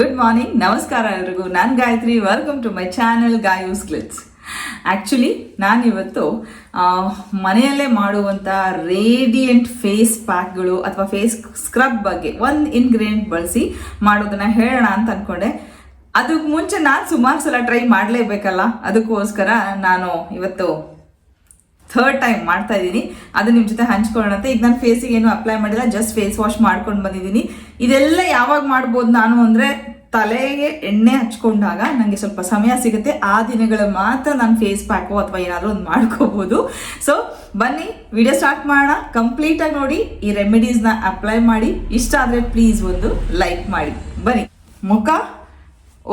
Good morning ನಮಸ್ಕಾರ ಎಲ್ರಿಗೂ. ನಾನು Gayathri. Welcome to my channel Gayu's clicks actually ನಾನಿವತ್ತು ಮನೆಯಲ್ಲೇ ಮಾಡುವಂಥ ರೇಡಿಯಂಟ್ ಫೇಸ್ ಪ್ಯಾಕ್ಗಳು ಅಥವಾ ಫೇಸ್ ಸ್ಕ್ರಬ್ ಬಗ್ಗೆ ಒಂದು ಇಂಗ್ರೀಡಿಯೆಂಟ್ ಬಳಸಿ ಮಾಡೋದನ್ನು ಹೇಳೋಣ ಅಂತ ಅಂದ್ಕೊಂಡೆ ಅದಕ್ಕೆ ಮುಂಚೆ ನಾನು ಸುಮಾರು ಸಲ ಟ್ರೈ ಮಾಡಲೇಬೇಕಲ್ಲ? ಅದಕ್ಕೋಸ್ಕರ ನಾನು ಇವತ್ತು ಥರ್ಡ್ ಟೈಮ್ ಮಾಡ್ತಾ ಇದ್ದೀನಿ. ಅದು ನಿಮ್ಮ ಜೊತೆ ಹಂಚ್ಕೊಳ್ಳೋಣ ಈಗ ನಾನು ಫೇಸಿಗೆ ಏನು ಅಪ್ಲೈ ಮಾಡಿಲ್ಲ ಜಸ್ಟ್ ಫೇಸ್ ವಾಶ್ ಮಾಡ್ಕೊಂಡು ಬಂದಿದ್ದೀನಿ. ಇದೆಲ್ಲ ಯಾವಾಗ ಮಾಡ್ಬೋದು ನಾನು ಅಂದರೆ ತಲೆಗೆ ಎಣ್ಣೆ ಹಚ್ಕೊಂಡಾಗ ನನಗೆ ಸ್ವಲ್ಪ ಸಮಯ ಸಿಗುತ್ತೆ. ಆ ದಿನಗಳು ಮಾತ್ರ ನಾನು ಫೇಸ್ ಪ್ಯಾಕು ಅಥವಾ ಏನಾದರೂ ಒಂದು ಮಾಡ್ಕೋಬೋದು. ಸೊ ಬನ್ನಿ ವಿಡಿಯೋ ಸ್ಟಾರ್ಟ್ ಮಾಡೋಣ. ಕಂಪ್ಲೀಟಾಗಿ ನೋಡಿ, ಈ ರೆಮಿಡೀಸ್ನ ಅಪ್ಲೈ ಮಾಡಿ. ಇಷ್ಟ ಆದರೆ ಪ್ಲೀಸ್ ಒಂದು ಲೈಕ್ ಮಾಡಿ. ಬನ್ನಿ. ಮುಖ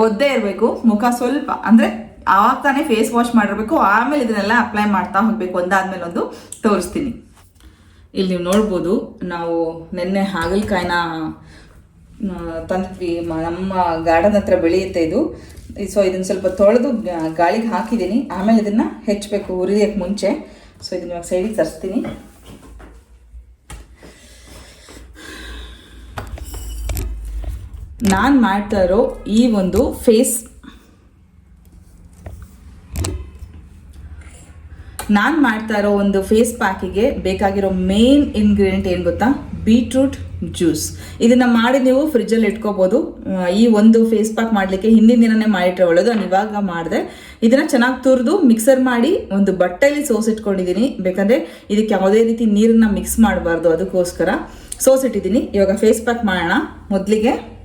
ಒದ್ದೇ ಇರಬೇಕು. ಮುಖ ಸ್ವಲ್ಪ ಅಂದರೆ ಆವಾಗ ತಾನೇ ಫೇಸ್ ವಾಶ್ ಮಾಡಿರಬೇಕು. ಆಮೇಲೆ ಇದನ್ನೆಲ್ಲ ಅಪ್ಲೈ ಮಾಡ್ತಾ ಹೋಗಬೇಕು. ಒಂದಾದ್ಮೇಲೆ ಒಂದು ತೋರಿಸ್ತೀನಿ. ಇಲ್ಲಿ ನೀವು ನೋಡ್ಬೋದು, ನಾವು ನಿನ್ನೆ ಹಾಗಲಕಾಯಿನ ತಂದ್ವಿ. ನಮ್ಮ ಗಾರ್ಡನ್ ಹತ್ರ ಬೆಳೆಯುತ್ತೆ ಇದು. ಸೊ ಇದನ್ನ ಸ್ವಲ್ಪ ತೊಳೆದು ಗಾಳಿಗೆ ಹಾಕಿದ್ದೀನಿ. ಆಮೇಲೆ ಇದನ್ನ ಹೆಚ್ಚಬೇಕು ಹುರಿಯೋಕ್ಕೆ ಮುಂಚೆ. ಸೊ ಇದನ್ನ ಇವಾಗ ಸೈಡಿಗೆ ತರಿಸ್ತೀನಿ. ನಾನು ಮಾಡ್ತಾ ಇರೋ ಈ ಒಂದು ಫೇಸ್ ನಾನು ಮಾಡ್ತಾ ಇರೋ ಒಂದು ಫೇಸ್ ಪ್ಯಾಕಿಗೆ ಬೇಕಾಗಿರೋ ಮೇನ್ ಇಂಗ್ರೀಡಿಯೆಂಟ್ ಏನು ಗೊತ್ತಾ? ಬೀಟ್ರೂಟ್ ಜ್ಯೂಸ್ ಇದನ್ನ ಮಾಡಿ ನೀವು ಫ್ರಿಜ್ಜಲ್ಲಿ ಇಟ್ಕೋಬೋದು. ಆ, ಈ ಒಂದು ಫೇಸ್ ಪ್ಯಾಕ್ ಮಾಡಲಿಕ್ಕೆ ಹಿಂದಿನ ದಿನನೇ ಮಾಡಿಟ್ರೆ ಒಳ್ಳೇದು. ನಾನು ಇವಾಗ ಮಾಡಿದೆ. ಇದನ್ನ ಚೆನ್ನಾಗಿ ತುರಿದು ಮಿಕ್ಸರ್ ಮಾಡಿ ಒಂದು ಬಟ್ಟೆಯಲ್ಲಿ ಸೋಸಿಟ್ಕೊಂಡಿದ್ದೀನಿ ಬೇಕಂದ್ರೆ ಇದಕ್ಕೆ ಯಾವುದೇ ರೀತಿ ನೀರನ್ನ ಮಿಕ್ಸ್ ಮಾಡಬಾರ್ದು. ಅದಕ್ಕೋಸ್ಕರ ಸೋಸಿಟ್ಟಿದ್ದೀನಿ ಇವಾಗ ಫೇಸ್ ಪ್ಯಾಕ್ ಮಾಡೋಣ. ಮೊದಲಿಗೆ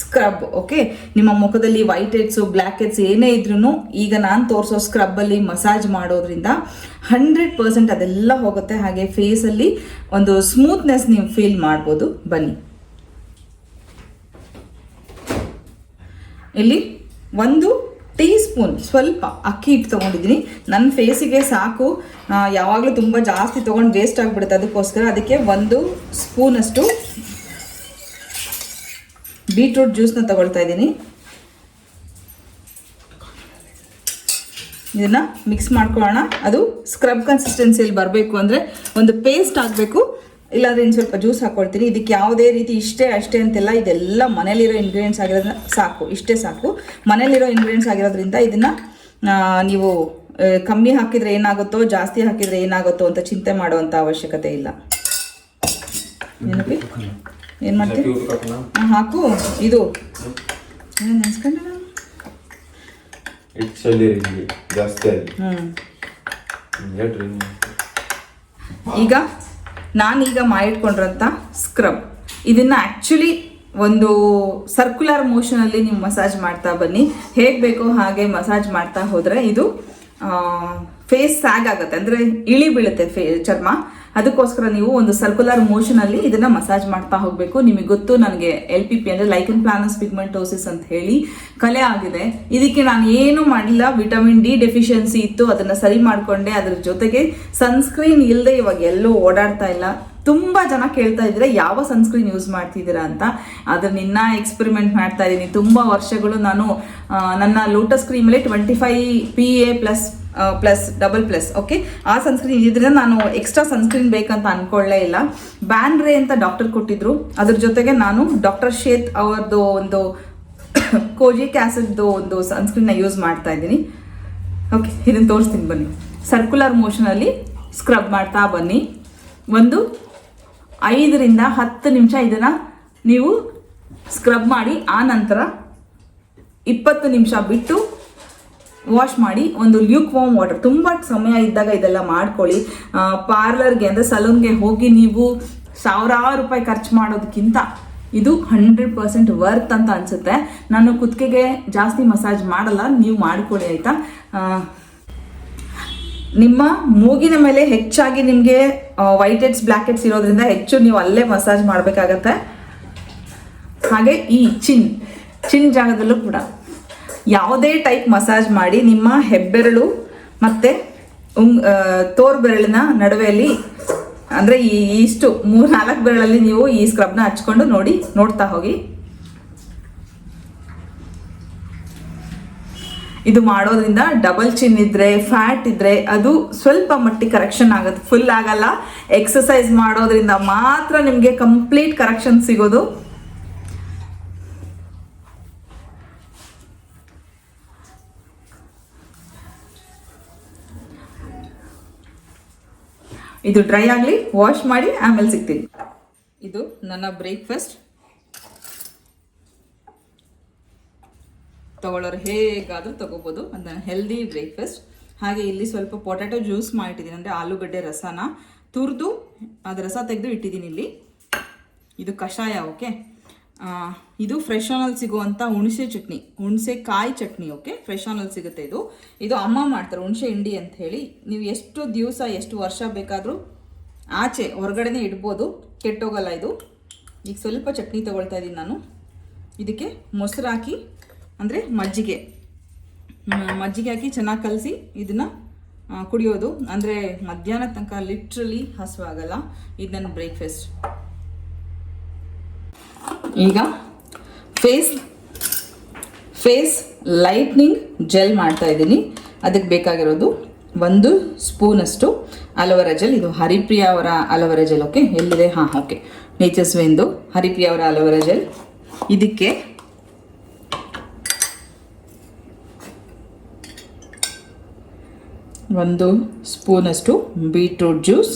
ಸ್ಕ್ರಬ್ ಓಕೆ ನಿಮ್ಮ ಮುಖದಲ್ಲಿ ವೈಟ್ ಹೆಡ್ಸು ಬ್ಲ್ಯಾಕ್ ಹೆಡ್ಸ್ ಏನೇ ಇದ್ರೂ ಈಗ ನಾನು ತೋರಿಸೋ ಸ್ಕ್ರಬ್ಬಲ್ಲಿ ಮಸಾಜ್ ಮಾಡೋದ್ರಿಂದ ಹಂಡ್ರೆಡ್ ಪರ್ಸೆಂಟ್ ಅದೆಲ್ಲ ಹೋಗುತ್ತೆ. ಹಾಗೆ ಫೇಸಲ್ಲಿ ಒಂದು ಸ್ಮೂತ್ನೆಸ್ ನೀವು ಫೀಲ್ ಮಾಡ್ಬೋದು. ಬನ್ನಿ. ಇಲ್ಲಿ ಒಂದು ಟೀ ಸ್ಪೂನ್ ಸ್ವಲ್ಪ ಅಕ್ಕಿ ಹಿಟ್ಟು ತೊಗೊಂಡಿದ್ದೀನಿ. ನನ್ನ ಫೇಸಿಗೆ ಸಾಕು. ಯಾವಾಗಲೂ ತುಂಬ ಜಾಸ್ತಿ ತೊಗೊಂಡು ವೇಸ್ಟ್ ಆಗಿಬಿಡುತ್ತೆ. ಅದಕ್ಕೋಸ್ಕರ ಅದಕ್ಕೆ ಒಂದು ಸ್ಪೂನಷ್ಟು ಬೀಟ್ರೂಟ್ ಜ್ಯೂಸ್ನ ತಗೊಳ್ತಾ ಇದ್ದೀನಿ. ಇದನ್ನ ಮಿಕ್ಸ್ ಮಾಡ್ಕೊಳ್ಳೋಣ. ಅದು ಸ್ಕ್ರಬ್ ಕನ್ಸಿಸ್ಟೆನ್ಸಿಯಲ್ಲಿ ಬರಬೇಕು ಅಂದರೆ ಒಂದು ಪೇಸ್ಟ್ ಆಗಬೇಕು ಇಲ್ಲಾಂದರೆ ಇನ್ನು ಸ್ವಲ್ಪ ಜ್ಯೂಸ್ ಹಾಕ್ಕೊಳ್ತೀನಿ ಇದಕ್ಕೆ ಯಾವುದೇ ರೀತಿ ಇಷ್ಟೇ, ಅಷ್ಟೇ ಅಂತೆಲ್ಲ ಇದೆಲ್ಲ ಮನೇಲಿರೋ ಇಂಗ್ರೀಡಿಯೆಂಟ್ಸ್ ಆಗಿರೋದನ್ನ ಸಾಕು. ಇಷ್ಟೇ ಸಾಕು. ಮನೇಲಿರೋ ಇಂಗ್ರೀಡಿಯೆಂಟ್ಸ್ ಆಗಿರೋದ್ರಿಂದ ಇದನ್ನು ನೀವು ಕಮ್ಮಿ ಹಾಕಿದರೆ ಏನಾಗುತ್ತೋ, ಜಾಸ್ತಿ ಹಾಕಿದರೆ ಏನಾಗುತ್ತೋ ಅಂತ ಚಿಂತೆ ಮಾಡುವಂಥ ಅವಶ್ಯಕತೆ ಇಲ್ಲ. ಏನು ಮಾಡ್ತೀವಿ ಹಾ, ಹಾಕು. ಇದು. ನೆನ್ಸ್ಕೊಂಡೆ ಜಾಸ್ತಿ ಈಗ ನಾನೀಗ ಮಾಡಿಟ್ಕೊಂಡಿರೋಂಥ ಸ್ಕ್ರಬ್ ಇದನ್ನ ಆ್ಯಕ್ಚುಲಿ ಒಂದು ಸರ್ಕ್ಯುಲರ್ ಮೋಷನಲ್ಲಿ ನೀವು ಮಸಾಜ್ ಮಾಡ್ತಾ ಬನ್ನಿ. ಹೇಗ್ ಬೇಕೋ ಹಾಗೆ ಮಸಾಜ್ ಮಾಡ್ತಾ ಹೋದರೆ ಇದು ಫೇಸ್ ಸ್ಯಾಗ್ ಆಗುತ್ತೆ. ಅಂದರೆ ಇಳಿ ಬೀಳುತ್ತೆ ಫೇ ಚರ್ಮ. ಅದಕ್ಕೋಸ್ಕರ ನೀವು ಒಂದು ಸರ್ಕ್ಯುಲರ್ ಮೋಷನಲ್ಲಿ ಇದನ್ನ ಮಸಾಜ್ ಮಾಡ್ತಾ ಹೋಗಬೇಕು. ನಿಮಗೆ ಗೊತ್ತು, ನನಗೆ ಎಲ್ ಪಿ ಪಿ ಅಂದರೆ ಲೈಕನ್ ಪ್ಲಾನಸ್ ಪಿಗ್ಮೆಂಟೋಸಿಸ್ ಅಂತ ಹೇಳಿ ಕಲೆ ಆಗಿದೆ. ಇದಕ್ಕೆ ನಾನು ಏನು ಮಾಡಿಲ್ಲ. ವಿಟಮಿನ್ ಡಿ ಡೆಫಿಷಿಯನ್ಸಿ ಇತ್ತು. ಅದನ್ನ ಸರಿ ಮಾಡಿಕೊಂಡೆ. ಅದ್ರ ಜೊತೆಗೆ ಸನ್ಸ್ಕ್ರೀನ್ ಇಲ್ಲದೆ ಇವಾಗ ಎಲ್ಲೂ ಓಡಾಡ್ತಾ ಇಲ್ಲ. ತುಂಬ ಜನ ಕೇಳ್ತಾ ಇದ್ರೆ, ಯಾವ ಸನ್ಸ್ಕ್ರೀನ್ ಯೂಸ್ ಮಾಡ್ತಿದ್ದೀರಾ ಅಂತ. ಅದ್ರ ನಿನ್ನ ಎಕ್ಸ್ಪೆರಿಮೆಂಟ್ ಮಾಡ್ತಾ ಇದ್ದೀನಿ. ತುಂಬ ವರ್ಷಗಳು ನಾನು ನನ್ನ lotus ಕ್ರೀಮಲ್ಲಿ twenty five P A plus plus double plus okay ಆ ಸನ್ಸ್ಕ್ರೀನ್ ಇದ್ರಿಂದ ನಾನು ಎಕ್ಸ್ಟ್ರಾ ಸನ್ಸ್ಕ್ರೀನ್ ಬೇಕಂತ ಅನ್ಕೊಳ್ಳೇ ಇಲ್ಲ. ಬ್ಯಾನ್ರೇ ಅಂತ ಡಾಕ್ಟರ್ ಕೊಟ್ಟಿದ್ರು. ಅದ್ರ ಜೊತೆಗೆ ನಾನು ಡಾಕ್ಟರ್ ಶೇತ್ ಅವರದ್ದು ಒಂದು ಕೋಜಿಕ್ ಆ್ಯಸಿಡ್ದು ಒಂದು ಸನ್ಸ್ಕ್ರೀನ್ನ ಯೂಸ್ ಮಾಡ್ತಾ ಇದ್ದೀನಿ. ಓಕೆ ಇದನ್ನು ತೋರಿಸ್ತೀನಿ ಬನ್ನಿ. ಸರ್ಕ್ಯುಲರ್ ಮೋಷನಲ್ಲಿ ಸ್ಕ್ರಬ್ ಮಾಡ್ತಾ ಬನ್ನಿ. ಒಂದು, ಐದರಿಂದ ಹತ್ತು ನಿಮಿಷ ಇದನ್ನು ನೀವು ಸ್ಕ್ರಬ್ ಮಾಡಿ, ಆ ನಂತರ ಇಪ್ಪತ್ತು ನಿಮಿಷ ಬಿಟ್ಟು ವಾಶ್ ಮಾಡಿ ಒಂದು ಲ್ಯೂಕ್ ವಾಮ್ ವಾಟರ್ ತುಂಬ ಸಮಯ ಇದ್ದಾಗ ಇದೆಲ್ಲ ಮಾಡ್ಕೊಳ್ಳಿ. ಪಾರ್ಲರ್ಗೆ ಅಂದರೆ ಸಲೂನ್ಗೆ ಹೋಗಿ ನೀವು ಸಾವಿರಾರು ರೂಪಾಯಿ ಖರ್ಚು ಮಾಡೋದಕ್ಕಿಂತ ಇದು ಹಂಡ್ರೆಡ್ ಪರ್ಸೆಂಟ್ ವರ್ತ್ ಅಂತ ಅನಿಸುತ್ತೆ. ನಾನು ಕುತ್ತಿಗೆಗೆ ಜಾಸ್ತಿ ಮಸಾಜ್ ಮಾಡಲ್ಲ, ನೀವು ಮಾಡ್ಕೊಳ್ಳಿ ಆಯಿತಾ? ನಿಮ್ಮ ಮೂಗಿನ ಮೇಲೆ ಹೆಚ್ಚಾಗಿ ನಿಮಗೆ ವೈಟ್ ಹೆಡ್ಸ್ ಬ್ಲ್ಯಾಕ್ ಹೆಡ್ಸ್ ಇರೋದ್ರಿಂದ ಹೆಚ್ಚು ನೀವು ಅಲ್ಲೇ ಮಸಾಜ್ ಮಾಡಬೇಕಾಗತ್ತೆ. ಹಾಗೆ ಈ ಚಿನ್ ಚಿನ್ ಜಾಗದಲ್ಲೂ ಕೂಡ. ಯಾವುದೇ ಟೈಪ್ ಮಸಾಜ್ ಮಾಡಿ ನಿಮ್ಮ ಹೆಬ್ಬೆರಳು ಮತ್ತು ಉಂಗ್ ತೋರ್ ಬೆರಳಿನ ನಡುವೆಯಲ್ಲಿ, ಅಂದರೆ ಈ ಇಷ್ಟು ಮೂರು ನಾಲ್ಕು ಬೆರಳಲ್ಲಿ ನೀವು ಈ ಸ್ಕ್ರಬ್ನ ಹಚ್ಕೊಂಡು ನೋಡಿ, ನೋಡ್ತಾ ಹೋಗಿ. ಇದು ಮಾಡೋದ್ರಿಂದ ಡಬಲ್ ಚಿನ್ ಇದ್ರೆ ಫ್ಯಾಟ್ ಇದ್ರೆ ಅದು ಸ್ವಲ್ಪ ಮಟ್ಟಿಗೆ ಕರೆಕ್ಷನ್ ಆಗುತ್ತೆ. ಫುಲ್ ಆಗಲ್ಲ. ಎಕ್ಸಸೈಸ್ ಮಾಡೋದ್ರಿಂದ ಮಾತ್ರ ನಿಮಗೆ ಕಂಪ್ಲೀಟ್ ಕರೆಕ್ಷನ್ ಸಿಗೋದು. ಇದು ಡ್ರೈ ಆಗಲಿ ವಾಶ್ ಮಾಡಿ ಆಮೇಲೆ ಸಿಗ್ತೀನಿ. ಇದು ನನ್ನ ಬ್ರೇಕ್ಫಾಸ್ಟ್ ತಗೊಳ್ಳೋರು ಹೇಗಾದರೂ ತಗೋಬೋದು, ಒಂದು ಹೆಲ್ದಿ ಬ್ರೇಕ್ಫಾಸ್ಟ್ ಹಾಗೆ ಇಲ್ಲಿ ಸ್ವಲ್ಪ ಪೊಟ್ಯಾಟೊ ಜ್ಯೂಸ್ ಮಾಡಿಟ್ಟಿದ್ದೀನಿ, ಅಂದರೆ ಆಲೂಗಡ್ಡೆ ರಸನ. ತುರಿದು ಅದು ರಸ ತೆಗೆದು ಇಟ್ಟಿದ್ದೀನಿ ಇಲ್ಲಿ. ಇದು ಕಷಾಯ ಓಕೆ ಇದು ಫ್ರೆಶ್ ಆನಲ್ಲಿ ಸಿಗುವಂಥ ಹುಣಸೆ ಚಟ್ನಿ, ಹುಣಸೆ ಕಾಯಿ ಚಟ್ನಿ ಓಕೆ ಫ್ರೆಶ್ ಆನಲ್ಲಿ ಸಿಗುತ್ತೆ ಇದು. ಇದು ಅಮ್ಮ ಮಾಡ್ತಾರೆ, ಹುಣಸೆ ಹಿಂಡಿ ಅಂತ ಹೇಳಿ. ನೀವು ಎಷ್ಟು ದಿವಸ, ಎಷ್ಟು ವರ್ಷ ಬೇಕಾದರೂ ಆಚೆ, ಹೊರಗಡೆನೇ ಇಡ್ಬೋದು. ಕೆಟ್ಟೋಗಲ್ಲ ಇದು. ಈಗ ಸ್ವಲ್ಪ ಚಟ್ನಿ ತೊಗೊಳ್ತಾ ಇದ್ದೀನಿ ನಾನು. ಇದಕ್ಕೆ ಮೊಸರು ಹಾಕಿ, ಅಂದರೆ ಮಜ್ಜಿಗೆ. ಮಜ್ಜಿಗೆ ಹಾಕಿ ಚೆನ್ನಾಗಿ ಕಲಸಿ ಇದನ್ನು ಕುಡಿಯೋದು. ಅಂದರೆ ಮಧ್ಯಾಹ್ನ ತನಕ ಲಿಟ್ರಲಿ ಹಸುವಾಗಲ್ಲ. ಇದು ನನ್ನ ಬ್ರೇಕ್ಫಾಸ್ಟ್ ಈಗ ಫೇಸ್ ಫೇಸ್ ಲೈಟ್ನಿಂಗ್ ಜೆಲ್ ಮಾಡ್ತಾ ಇದ್ದೀನಿ. ಅದಕ್ಕೆ ಬೇಕಾಗಿರೋದು ಒಂದು ಸ್ಪೂನಷ್ಟು ಅಲೋವೆರಾ ಜೆಲ್ ಇದು ಹರಿಪ್ರಿಯಾ ಅವರ ಅಲೋವೆರಾ ಜೆಲ್ ಓಕೆ ಎಲ್ಲಿದೆ? ಹಾಂ ಓಕೆ ನೇಚರ್ಸ್ ವೆಂದು ಹರಿಪ್ರಿಯಾ ಅವರ ಅಲೋವೆರಾ ಜೆಲ್ ಇದಕ್ಕೆ ಒಂದು ಸ್ಪೂನಷ್ಟು ಬೀಟ್ರೂಟ್ ಜ್ಯೂಸ್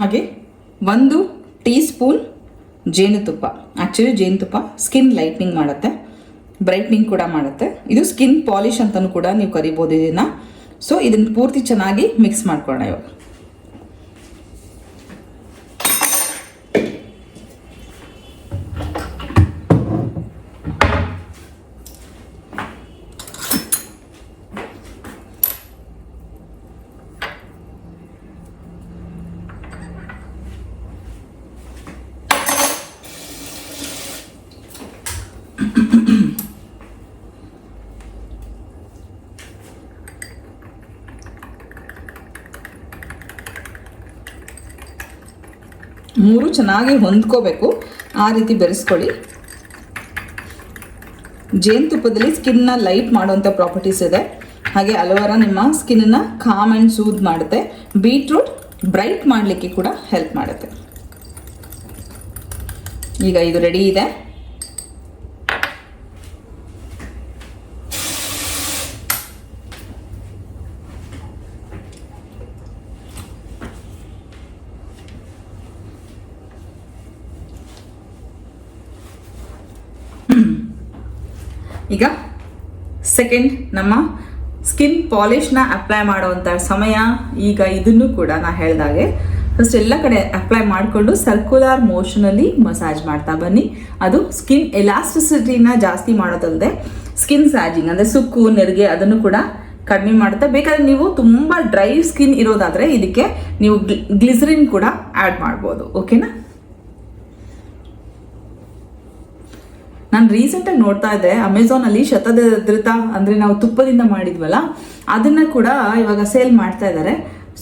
ಹಾಗೆ ಒಂದು ಟೀ ಸ್ಪೂನ್ ಜೇನುತುಪ್ಪ. ಆ್ಯಕ್ಚುಲಿ ಜೇನುತುಪ್ಪ ಸ್ಕಿನ್ ಲೈಟ್ನಿಂಗ್ ಮಾಡುತ್ತೆ. ಬ್ರೈಟ್ನಿಂಗ್ ಕೂಡ ಮಾಡುತ್ತೆ. ಇದು ಸ್ಕಿನ್ ಪಾಲಿಶ್ ಅಂತಲೂ ಕೂಡ ನೀವು ಕರಿಬೋದು ಇದನ್ನು. ಸೊ ಇದನ್ನು ಪೂರ್ತಿ ಚೆನ್ನಾಗಿ ಮಿಕ್ಸ್ ಮಾಡ್ಕೊಳ್ಳೋಣ ಇವಾಗ. ಮೂರು ಚೆನ್ನಾಗಿ ಹೊಂದ್ಕೋಬೇಕು. ಆ ರೀತಿ ಬೆರೆಸ್ಕೊಳ್ಳಿ. ಜೇನುತುಪ್ಪದಲ್ಲಿ ಸ್ಕಿನ್ನ ಲೈಟ್ ಮಾಡುವಂಥ ಪ್ರಾಪರ್ಟೀಸ್ ಇದೆ. ಹಾಗೆ ಅಲೋವೆರಾ ನಿಮ್ಮ ಸ್ಕಿನ್ನನ್ನು ಕಾಮ್ ಆ್ಯಂಡ್ ಸೂದ್ ಮಾಡುತ್ತೆ. ಬೀಟ್ರೂಟ್ ಬ್ರೈಟ್ ಮಾಡಲಿಕ್ಕೆ ಕೂಡ ಹೆಲ್ಪ್ ಮಾಡುತ್ತೆ. ಈಗ ಇದು ರೆಡಿ ಇದೆ. ಈಗ ಸೆಕೆಂಡ್ ನಮ್ಮ ಸ್ಕಿನ್ ಪಾಲಿಷ್ನ ಅಪ್ಲೈ ಮಾಡುವಂಥ ಸಮಯ ಈಗ ಇದನ್ನು ಕೂಡ ನಾ ಹೇಳಿದಾಗೆ ಫಸ್ಟ್ ಎಲ್ಲ ಕಡೆ ಅಪ್ಲೈ ಮಾಡಿಕೊಂಡು ಸರ್ಕ್ಯುಲರ್ ಮೋಷನಲ್ಲಿ ಮಸಾಜ್ ಮಾಡ್ತಾ ಬನ್ನಿ. ಅದು ಸ್ಕಿನ್ ಎಲಾಸ್ಟಿಸಿಟಿನ ಜಾಸ್ತಿ ಮಾಡೋದಲ್ಲದೆ ಸ್ಕಿನ್ ಸ್ಯಾಜಿಂಗ್ ಅಂದರೆ ಸುಕ್ಕು, ನೆರಿಗೆ ಅದನ್ನು ಕೂಡ ಕಡಿಮೆ ಮಾಡುತ್ತೆ ಬೇಕಾದ್ರೆ ನೀವು ತುಂಬ ಡ್ರೈ ಸ್ಕಿನ್ ಇರೋದಾದರೆ ಇದಕ್ಕೆ ನೀವು ಗ್ಲಿಸರಿನ್ ಕೂಡ ಆ್ಯಡ್ ಮಾಡ್ಬೋದು. ಓಕೆನಾ ನಾನು ರೀಸೆಂಟಾಗಿ ನೋಡ್ತಾ ಇದ್ದೆ ಅಮೆಝಾನಲ್ಲಿ ಶತದೃತ ಅಂದರೆ ನಾವು ತುಪ್ಪದಿಂದ ಮಾಡಿದ್ವಲ್ಲ, ಅದನ್ನು ಕೂಡ ಇವಾಗ ಸೇಲ್ ಮಾಡ್ತಾ ಇದ್ದಾರೆ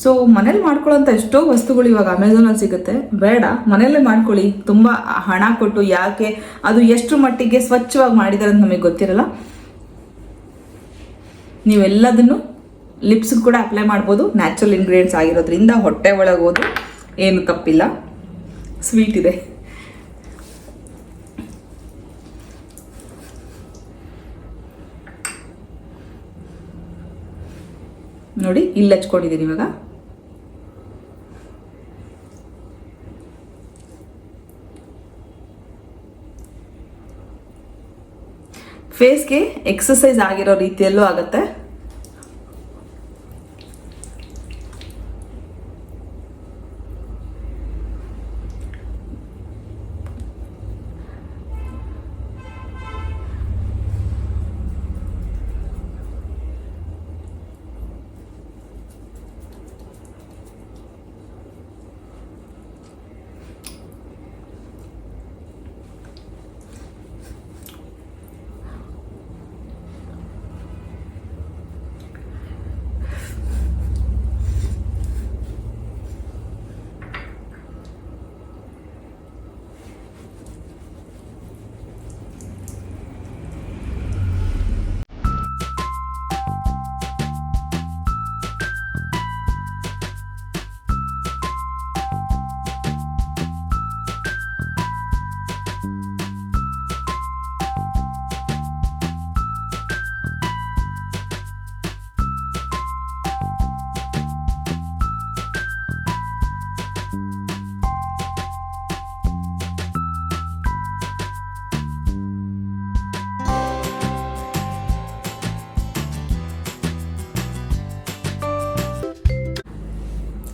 ಸೊ ಮನೇಲಿ ಮಾಡ್ಕೊಳ್ಳೋಂಥ ಎಷ್ಟೋ ವಸ್ತುಗಳು ಇವಾಗ ಅಮೆಝಾನಲ್ಲಿ ಸಿಗುತ್ತೆ. ಬೇಡ ಮನೆಯಲ್ಲೇ ಮಾಡ್ಕೊಳ್ಳಿ. ತುಂಬ ಹಣ ಕೊಟ್ಟು ಯಾಕೆ ಅದು ಎಷ್ಟು ಮಟ್ಟಿಗೆ ಸ್ವಚ್ಛವಾಗಿ ಮಾಡಿದ್ದಾರೆ ಅಂತ ನಮಗೆ ಗೊತ್ತಿರಲ್ಲ. ನೀವೆಲ್ಲದನ್ನು ಲಿಪ್ಸ್ ಕೂಡ ಅಪ್ಲೈ ಮಾಡ್ಬೋದು. ನ್ಯಾಚುರಲ್ ಇಂಗ್ರೀಡಿಯೆಂಟ್ಸ್ ಆಗಿರೋದ್ರಿಂದ ಹೊಟ್ಟೆ ಒಳಗೆ ಹೋದು ಏನು ತಪ್ಪಿಲ್ಲ. ಸ್ವೀಟ್ ಇದೆ. ನೋಡಿ ಇಲ್ಲಿ ಹಚ್ಕೊಂಡಿದ್ದೀನಿ ಇವಾಗ. ಫೇಸ್ಗೆ ಎಕ್ಸಸೈಸ್ ಆಗಿರೋ ರೀತಿಯಲ್ಲೂ ಆಗುತ್ತೆ.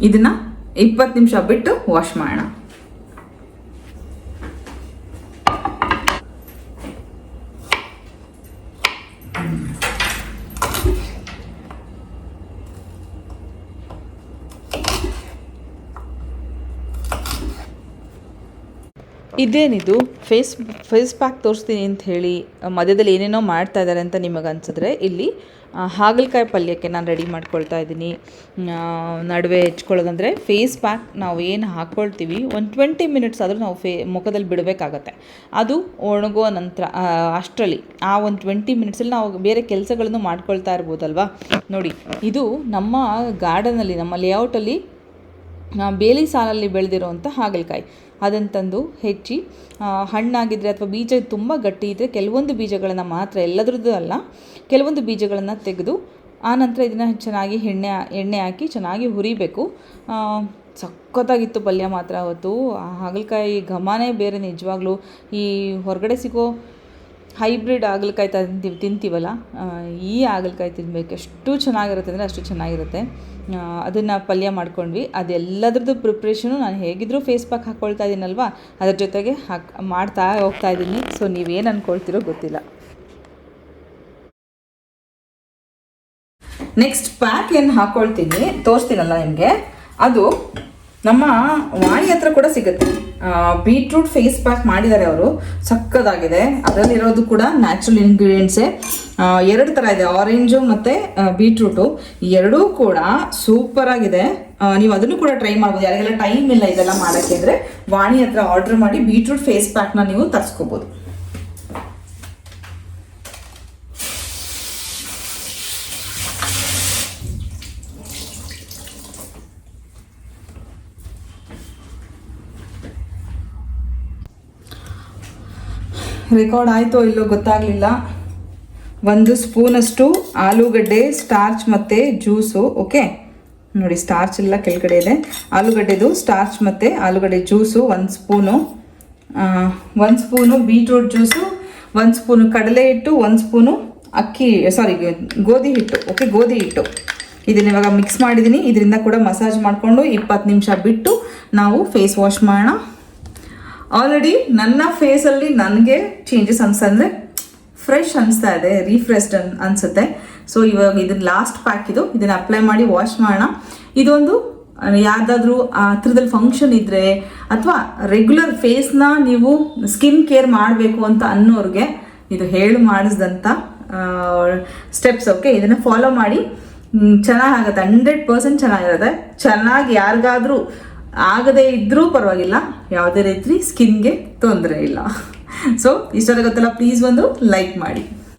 ಇದನ್ನ ಇಪ್ಪತ್ತು ನಿಮಿಷ ಬಿಟ್ಟು ವಾಶ್ ಮಾಡೋಣ. ಇದೇನಿದು? ಫೇಸ್ ಫೇಸ್ ಪ್ಯಾಕ್ ತೋರಿಸ್ತೀನಿ ಅಂತ ಹೇಳಿ ಮಧ್ಯದಲ್ಲಿ ಏನೇನೋ ಮಾಡ್ತಾ ಇದ್ದಾರೆ ಅಂತ ನಿಮಗೆ ಅನ್ಸಿದ್ರೆ ಇಲ್ಲಿ ಹಾಗಲಕಾಯಿ ಪಲ್ಯಕ್ಕೆ ನಾನು ರೆಡಿ ಮಾಡ್ಕೊಳ್ತಾ ಇದ್ದೀನಿ. ನಡುವೆ ಹೆಚ್ಕೊಳ್ಳೋದಂದರೆ ಫೇಸ್ ಪ್ಯಾಕ್ ನಾವು ಏನು ಹಾಕ್ಕೊಳ್ತೀವಿ ಒಂದು ಟ್ವೆಂಟಿ ಮಿನಿಟ್ಸ್ ಆದರೂ ನಾವು ಫೇ, ಮುಖದಲ್ಲಿ ಬಿಡಬೇಕಾಗತ್ತೆ. ಅದು ಒಣಗುವ ನಂತರ ಅಷ್ಟರಲ್ಲಿ, ಆ ಒಂದು ಟ್ವೆಂಟಿ ಮಿನಿಟ್ಸಲ್ಲಿ ನಾವು ಬೇರೆ ಕೆಲಸಗಳನ್ನು ಮಾಡ್ಕೊಳ್ತಾ ಇರ್ಬೋದಲ್ವಾ? ನೋಡಿ, ಇದು ನಮ್ಮ ಗಾರ್ಡನಲ್ಲಿ ನಮ್ಮ ಲೇಔಟಲ್ಲಿ ಬೇಲಿ ಸಾಲಲ್ಲಿ ಬೆಳೆದಿರುವಂಥ ಹಾಗಲಕಾಯಿ. ಅದನ್ನು ತಂದು ಹೆಚ್ಚಿ ಹಣ್ಣಾಗಿದ್ದರೆ ಅಥವಾ ಬೀಜ ತುಂಬ ಗಟ್ಟಿ ಇದ್ದರೆ ಕೆಲವೊಂದು ಬೀಜಗಳನ್ನು ಮಾತ್ರ ಎಲ್ಲದರದ್ದು ಅಲ್ಲ, ಕೆಲವೊಂದು ಬೀಜಗಳನ್ನು ತೆಗೆದು ಆನಂತರ ಇದನ್ನು ಚೆನ್ನಾಗಿ ಎಣ್ಣೆ ಎಣ್ಣೆ ಹಾಕಿ ಚೆನ್ನಾಗಿ ಹುರಿಬೇಕು. ಸಖತ್ತಾಗಿತ್ತು ಪಲ್ಯ ಮಾತ್ರ ಅವತ್ತು. ಹಾಗಲಕಾಯಿ ಘಮನೇ ಬೇರೆ ನಿಜವಾಗ್ಲೂ. ಈ ಹೊರಗಡೆ ಸಿಗೋ ಹೈಬ್ರಿಡ್ ಹಾಗಲಕಾಯಿ ತಿಂತೀವಿ, ತಿಂತೀವಲ್ಲ ಈ ಹಾಗಲಕಾಯಿ ತಿನ್ಬೇಕು. ಎಷ್ಟು ಚೆನ್ನಾಗಿರುತ್ತೆ ಅಂದರೆ ಅಷ್ಟು ಚೆನ್ನಾಗಿರುತ್ತೆ. ಅದನ್ನು ಪಲ್ಯ ಮಾಡ್ಕೊಂಡ್ವಿ. ಅದೆಲ್ಲದ್ರದ್ದು ಪ್ರಿಪ್ರೇಷನು ನಾನು ಹೇಗಿದ್ರೂ ಫೇಸ್ ಪ್ಯಾಕ್ ಹಾಕ್ಕೊಳ್ತಾ ಇದ್ದೀನಲ್ವಾ ಅದ್ರ ಜೊತೆಗೆ ಹಾಕ್, ಮಾಡ್ತಾ ಹೋಗ್ತಾ ಇದ್ದೀನಿ ಸೊ ನೀವೇನು ಅಂದ್ಕೊಳ್ತಿರೋ ಗೊತ್ತಿಲ್ಲ. ನೆಕ್ಸ್ಟ್ ಪ್ಯಾಕ್ ಏನು ಹಾಕ್ಕೊಳ್ತೀನಿ ತೋರಿಸ್ತೀನಲ್ಲ ನಿಮಗೆ. ಅದು ನಮ್ಮ ವಾಣಿ ಹತ್ರ ಕೂಡ ಸಿಗುತ್ತೆ. ಬೀಟ್ರೂಟ್ ಫೇಸ್ ಪ್ಯಾಕ್ ಮಾಡಿದ್ದಾರೆ ಅವರು. ಸಕ್ಕದಾಗಿದೆ. ಅದರಲ್ಲಿರೋದು ಕೂಡ ನ್ಯಾಚುರಲ್ ಇಂಗ್ರೀಡಿಯೆಂಟ್ಸೇ ಎರಡು ಥರ ಇದೆ. ಆರೆಂಜು ಮತ್ತು ಬೀಟ್ರೂಟು ಎರಡೂ ಕೂಡ ಸೂಪರ್ ಆಗಿದೆ. ನೀವು ಅದನ್ನು ಕೂಡ ಟ್ರೈ ಮಾಡ್ಬೋದು. ಯಾರಿಗೆಲ್ಲ ಟೈಮ್ ಇಲ್ಲ ಇದೆಲ್ಲ ಮಾಡೋಕ್ಕೆ ಅಂದರೆ ವಾಣಿ ಹತ್ರ ಆರ್ಡ್ರ್ ಮಾಡಿ ಬೀಟ್ರೂಟ್ ಫೇಸ್ ಪ್ಯಾಕ್ನ ನೀವು ತರಿಸ್ಕೋಬೋದು. ರೆಕಾರ್ಡ್ ಆಯಿತೋ ಇಲ್ಲೋ ಗೊತ್ತಾಗಲಿಲ್ಲ. ಒಂದು ಸ್ಪೂನಷ್ಟು ಆಲೂಗಡ್ಡೆ ಸ್ಟಾರ್ಚ್ ಮತ್ತು ಜ್ಯೂಸು ಓಕೆ ನೋಡಿ ಸ್ಟಾರ್ಚ್ ಎಲ್ಲ ಕೆಳಗಡೆ ಇದೆ. ಆಲೂಗಡ್ಡೆದು ಸ್ಟಾರ್ಚ್ ಮತ್ತು ಆಲೂಗಡ್ಡೆ ಜ್ಯೂಸು ಒಂದು ಸ್ಪೂನು ಒಂದು ಸ್ಪೂನು ಬೀಟ್ರೂಟ್ ಜ್ಯೂಸು ಒಂದು ಸ್ಪೂನು ಕಡಲೆ ಹಿಟ್ಟು, ಒಂದು ಸ್ಪೂನು ಅಕ್ಕಿ ಸಾರಿ ಗೋಧಿ ಹಿಟ್ಟು ಓಕೆ ಗೋಧಿ ಹಿಟ್ಟು. ಇದನ್ನ ಇವಾಗ ಮಿಕ್ಸ್ ಮಾಡಿದ್ದೀನಿ ಇದರಿಂದ ಕೂಡ ಮಸಾಜ್ ಮಾಡಿಕೊಂಡು ಇಪ್ಪತ್ತು ನಿಮಿಷ ಬಿಟ್ಟು ನಾವು ಫೇಸ್ ವಾಶ್ ಮಾಡೋಣ. ಆಲ್ರೆಡಿ ನನ್ನ ಫೇಸಲ್ಲಿ ನನಗೆ ಚೇಂಜಸ್ ಅನ್ಸಂದ್ರೆ ಫ್ರೆಶ್ ಅನಿಸ್ತಾ ಇದೆ ರೀಫ್ರೆಶ್ಡ್ ಅನ್ ಅನ್ಸುತ್ತೆ. ಸೊ ಇವಾಗ ಇದನ್ನ ಲಾಸ್ಟ್ ಪ್ಯಾಕ್ ಇದು. ಇದನ್ನ ಅಪ್ಲೈ ಮಾಡಿ ವಾಶ್ ಮಾಡೋಣ. ಇದೊಂದು ಯಾವುದಾದ್ರೂ ಹತ್ರದಲ್ಲಿ ಫಂಕ್ಷನ್ ಇದ್ರೆ ಅಥವಾ ರೆಗ್ಯುಲರ್ ಫೇಸ್ನ ನೀವು ಸ್ಕಿನ್ ಕೇರ್ ಮಾಡಬೇಕು ಅಂತ ಅನ್ನೋರಿಗೆ ಇದು ಹೇಳಿ ಮಾಡಿಸಿದಂಥ ಸ್ಟೆಪ್ಸ್ ಓಕೆ ಇದನ್ನು ಫಾಲೋ ಮಾಡಿ. ಚೆನ್ನಾಗಾಗುತ್ತೆ. ಹಂಡ್ರೆಡ್ ಪರ್ಸೆಂಟ್ ಚೆನ್ನಾಗಿರುತ್ತೆ. ಚೆನ್ನಾಗಿ ಯಾರಿಗಾದ್ರೂ ಆಗದೇ ಇದ್ದರೂ ಪರವಾಗಿಲ್ಲ. ಯಾವುದೇ ರೀತಿ ಸ್ಕಿನ್ಗೆ ತೊಂದರೆ ಇಲ್ಲ. ಸೊ ಇಷ್ಟರ ಗೊತ್ತಲ್ಲ ಪ್ಲೀಸ್ ಒಂದು ಲೈಕ್ ಮಾಡಿ.